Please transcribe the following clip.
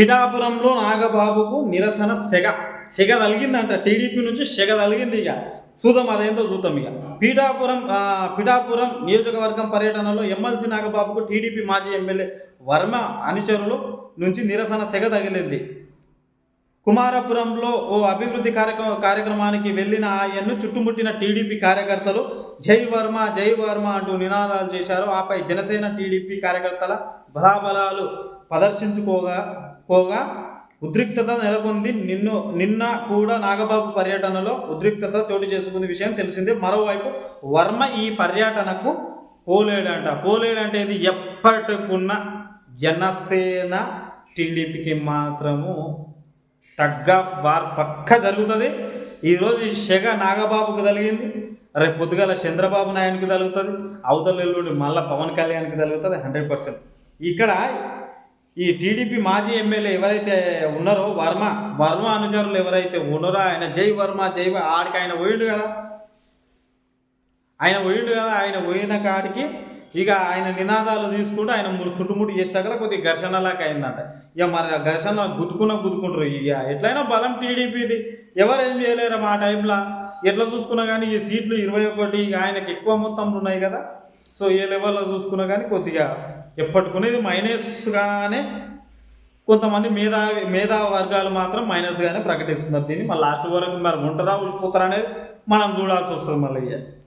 పిఠాపురంలో నాగబాబుకు నిరసన సెగ. సెగ తలిగిందంట. టీడీపీ నుంచి సెగ తలిగింది ఇక. చూద్దాం అదేందో చూద్దాం ఇక. పీఠాపురం పిఠాపురం నియోజకవర్గం పర్యటనలో ఎమ్మెల్సీ నాగబాబుకు టీడీపీ మాజీ ఎమ్మెల్యే వర్మ అనుచరులు నుంచి నిరసన సెగ తగిలింది. కుమారపురంలో ఓ అభివృద్ధి కార్యక్రమ కార్యక్రమానికి వెళ్ళిన ఆయన్ను చుట్టుముట్టిన టీడీపీ కార్యకర్తలు జై వర్మ జై వర్మ అంటూ నినాదాలు చేశారు. ఆపై జనసేన టీడీపీ కార్యకర్తల బలాబలాలు ప్రదర్శించుకోగా కోగా ఉద్రిక్తత నెలకొంది. నిన్ను నిన్న కూడా నాగబాబు పర్యటనలో ఉద్రిక్తత చోటు చేసుకున్న విషయం తెలిసిందే. మరోవైపు వర్మ ఈ పర్యటనకు పోలేడంట. పోలేడంటే ఇది ఎప్పటికున్న జనసేన టీడీపీకి మాత్రము తగ్గ వార్ పక్క జరుగుతుంది. ఈరోజు ఈ నాగబాబుకు తగిలింది రేపు పొద్దుగాల చంద్రబాబు నాయునికి తగులుతుంది అవతల ఎల్లుండి మళ్ళీ పవన్ కళ్యాణ్కి తగులుతుంది హండ్రెడ్ పర్సెంట్. ఇక్కడ ఈ టీడీపీ మాజీ ఎమ్మెల్యే ఎవరైతే ఉన్నారో వర్మ వర్మ అనుచరులు ఎవరైతే ఉన్నారో ఆయన జై వర్మ జై ఆడికి ఆయన పోయిండు కదా. ఆయన పోయిండు కదా ఆయన పోయిన కాడికి ఇక ఆయన నినాదాలు తీసుకుంటూ ఆయన చుట్టుముట్టు చేసాక కొద్దిగా ఘర్షణలాగా అయిందంట. ఇక మరి ఆ ఘర్షణ గుద్దుకున్న గుద్దుకుంటారు. ఇక ఎట్లయినా బలం టీడీపీది ఎవరు ఏం చేయలేరు ఆ టైంలో. ఎట్లా చూసుకున్నా కానీ ఈ సీట్లు ఇరవై ఒకటి ఇక ఆయనకి ఎక్కువ మొత్తంలో ఉన్నాయి కదా. సో ఏ లెవెల్లో చూసుకున్నా కానీ కొద్దిగా ఎప్పటికునేది మైనస్గానే కొంతమంది మేధావి మేధా వర్గాలు మాత్రం మైనస్గానే ప్రకటిస్తున్నారు. దీన్ని మళ్ళీ లాస్ట్ వరకు మరి ఉంటారా ఊసిపోతారా అనేది మనం చూడాల్సి వస్తుంది మళ్ళీ ఇక.